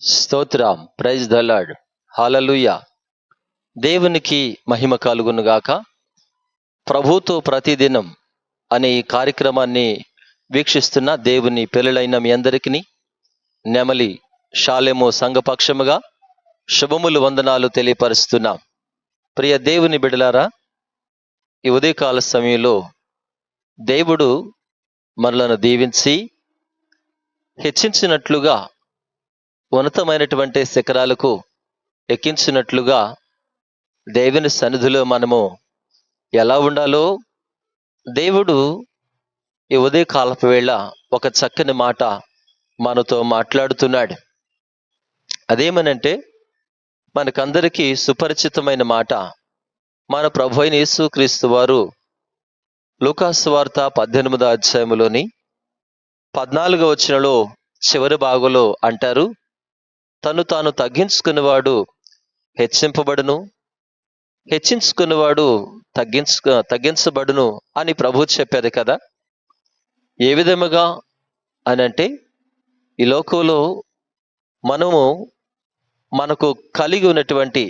స్తోత్రం. Praise the Lord hallelujah దేవునికి మహిమ కలుగునుగాక ప్రభుతో ప్రతిదినం అనే ఈ కార్యక్రమాన్ని వీక్షిస్తున్న దేవుని పిల్లలైన మీ అందరికీ నెమలి షాలెము సంఘపక్షముగా శుభములు వందనాలు తెలియపరుస్తున్నాం. ప్రియ దేవుని బిడలారా ఈ ఉదయకాల సమయంలో దేవుడు మనలను దీవించి హెచ్చించినట్లుగా ఉన్నతమైనటువంటి శిఖరాలకు ఎక్కించినట్లుగా దేవుని సన్నిధిలో మనము ఎలా ఉండాలో దేవుడు ఈ ఉదయకాలపు వేళ ఒక చక్కని మాట మనతో మాట్లాడుతున్నాడు. అదేమనంటే మనకందరికీ సుపరిచితమైన మాట మన ప్రభు అయిన యేసుక్రీస్తు వారు లూకాసు వార్త పద్దెనిమిదో అధ్యాయంలోని పద్నాలుగో వచ్చినలో చివరి భాగంలో అంటారు తను తాను తగ్గించుకునేవాడు హెచ్చింపబడును హెచ్చించుకునేవాడు తగ్గించు తగ్గించబడును అని ప్రభు చెప్పారు కదా? ఏ విధముగా అని అంటే ఈ లోకంలో మనము మనకు కలిగి ఉన్నటువంటి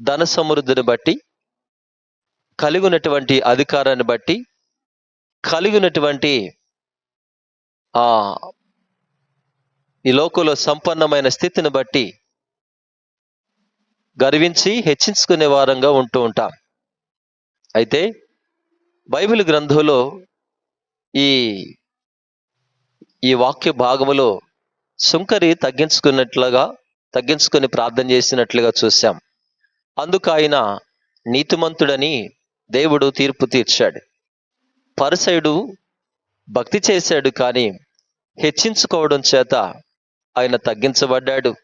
ధన సమృద్ధిని బట్టి కలిగి ఉన్నటువంటి అధికారాన్ని బట్టి కలిగి ఉన్నటువంటి ఆ ఈ లోకంలో సంపన్నమైన స్థితిని బట్టి గర్వించి హెచ్చించుకునే వారంగా ఉంటూ ఉంటాం. అయితే బైబిల్ గ్రంథంలో ఈ ఈ వాక్య భాగములో సుంకరి తగ్గించుకున్నట్లుగా తగ్గించుకొని ప్రార్థన చేసినట్లుగా చూశాం. అందుకు ఆయన నీతిమంతుడని దేవుడు తీర్పు తీర్చాడు. పరిసయుడు భక్తి చేశాడు కానీ హెచ్చించుకోవడం చేత ఆయన తగ్గించబడ్డాడు.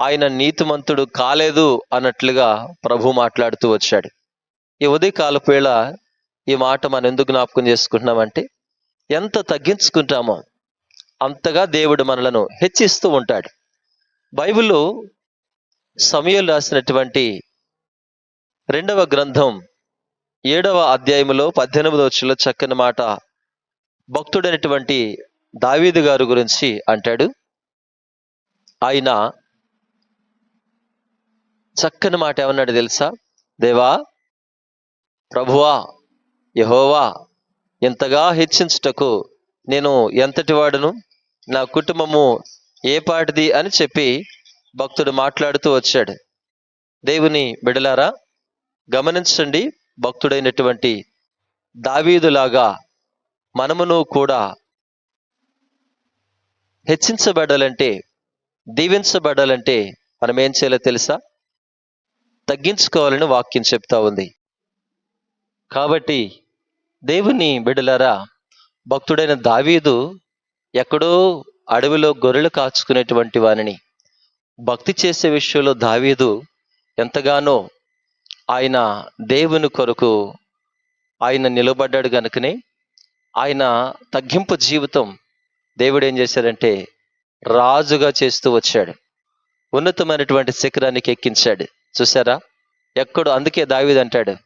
ఆయన నీతిమంతుడు కాలేదు అన్నట్లుగా ప్రభు మాట్లాడుతూ వచ్చాడు. ఈ ఉదయకాలపు వేళ ఈ మాట మనం ఎందుకు జ్ఞాపకం చేసుకుంటున్నామంటే ఎంత తగ్గించుకుంటామో అంతగా దేవుడు మనలను హెచ్చిస్తూ ఉంటాడు. బైబిల్లో సమయం రాసినటువంటి రెండవ గ్రంథం ఏడవ అధ్యాయములో పద్దెనిమిదవ వచ్చులో చక్కని మాట భక్తుడైనటువంటి దావీదు గారు గురించి అంటాడు. ఆయన చక్కని మాట ఏమన్నాడు తెలుసా? దేవా ప్రభువా యహోవా ఇంతగా హెచ్చించుటకు నేను ఎంతటి వాడును? నా కుటుంబము ఏ పాటిది అని చెప్పి భక్తుడు మాట్లాడుతూ వచ్చాడు. దేవుని బిడలారా గమనించండి భక్తుడైనటువంటి దావీదులాగా మనమును కూడా హెచ్చించబడాలంటే దీవించబడాలంటే మనం ఏం చేయాలో తెలుసా? తగ్గించుకోవాలని వాక్యం చెప్తా ఉంది. కాబట్టి దేవుని బిడలారా భక్తుడైన దావీదు ఎక్కడో అడవిలో గొర్రెలు కాచుకునేటువంటి వానిని భక్తి చేసే విషయంలో దావీదు ఎంతగానో ఆయన దేవుని కొరకు ఆయన నిలబడ్డాడు కనుకనే ఆయన తగ్గింపు జీవితం దేవుడు ఏం చేశాడంటే రాజుగా చేస్తూ వచ్చాడు. ఉన్నతమైనటువంటి శిఖరానికి ఎక్కించాడు. చూసారా ఎక్కడో అందుకే దావీదు అంటాడు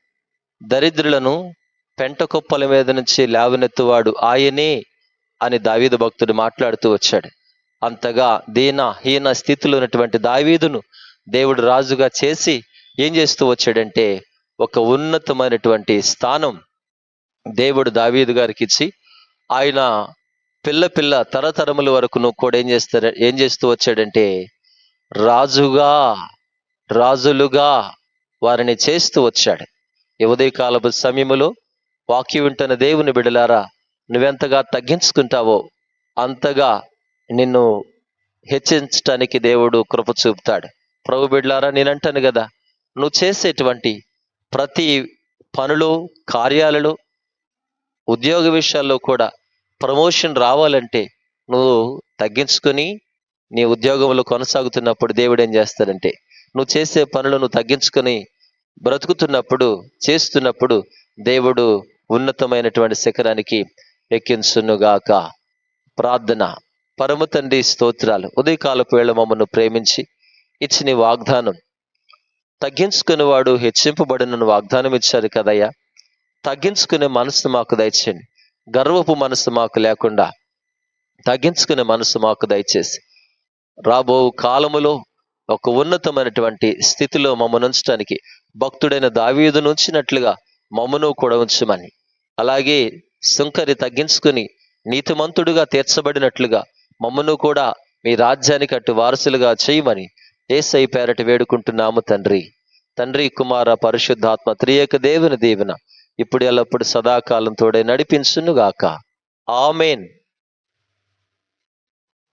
దరిద్రులను పెంట కుప్పల మీద నుంచి లేవనెత్తువాడు ఆయనే అని దావీదు భక్తుడు మాట్లాడుతూ వచ్చాడు. అంతగా దీన హీన స్థితిలో ఉన్నటువంటి దావీదును దేవుడు రాజుగా చేసి ఏం చేస్తూ వచ్చాడంటే ఒక ఉన్నతమైనటువంటి స్థానం దేవుడు దావీదు గారికి ఇచ్చి ఆయన పిల్ల పిల్ల తరతరముల వరకు నువ్వు కూడా ఏం చేస్తాడు ఏం చేస్తూ వచ్చాడంటే రాజుగా రాజులుగా వారిని చేస్తూ వచ్చాడు. ఈ ఉదయకాలపు సమయములో వాక్య వింటున్న దేవుని బిడలారా నువ్వెంతగా తగ్గించుకుంటావో అంతగా నిన్ను హెచ్చించటానికి దేవుడు కృప చూపుతాడు. ప్రభు బిడ్లారా నేనంటాను కదా నువ్వు చేసేటువంటి ప్రతి పనులు కార్యాలలో ఉద్యోగ విషయాల్లో కూడా ప్రమోషన్ రావాలంటే నువ్వు తగ్గించుకొని నీ ఉద్యోగంలో కొనసాగుతున్నప్పుడు దేవుడు ఏం చేస్తాడంటే నువ్వు చేసే పనులు నువ్వు తగ్గించుకొని బ్రతుకుతున్నప్పుడు చేస్తున్నప్పుడు దేవుడు ఉన్నతమైనటువంటి శిఖరానికి ఎక్కించునుగాక. ప్రార్థన. పరమ తండ్రి స్తోత్రాలు. ఉదయకాలపు వేళ మమ్మల్ని ప్రేమించి ఇచ్చిన వాగ్దానం. తగ్గించుకుని వాడు హెచ్చింపబడిన వాగ్దానం ఇచ్చారు కదయ్యా. తగ్గించుకునే మనసు మాకు దయచేయండి. గర్వపు మనసు మాకు లేకుండా తగ్గించుకునే మనసు మాకు దయచేసి రాబో కాలములో ఒక ఉన్నతమైనటువంటి స్థితిలో మమ్మను ఉంచడానికి భక్తుడైన దావీదును ఉంచినట్లుగా మమ్మను కూడా ఉంచమని అలాగే సుంకరి తగ్గించుకుని నీతిమంతుడుగా తీర్చబడినట్లుగా మమ్మను కూడా మీ రాజ్యానికి అటు వారసులుగా చేయమని ఏసై పేరటి వేడుకుంటున్నాము తండ్రి. తండ్రి కుమార పరిశుద్ధాత్మ త్రియేక దేవుని దీవెన ఇప్పుడు ఎల్లప్పుడు సదాకాలం తోడే నడిపించునుగాక. ఆమెన్.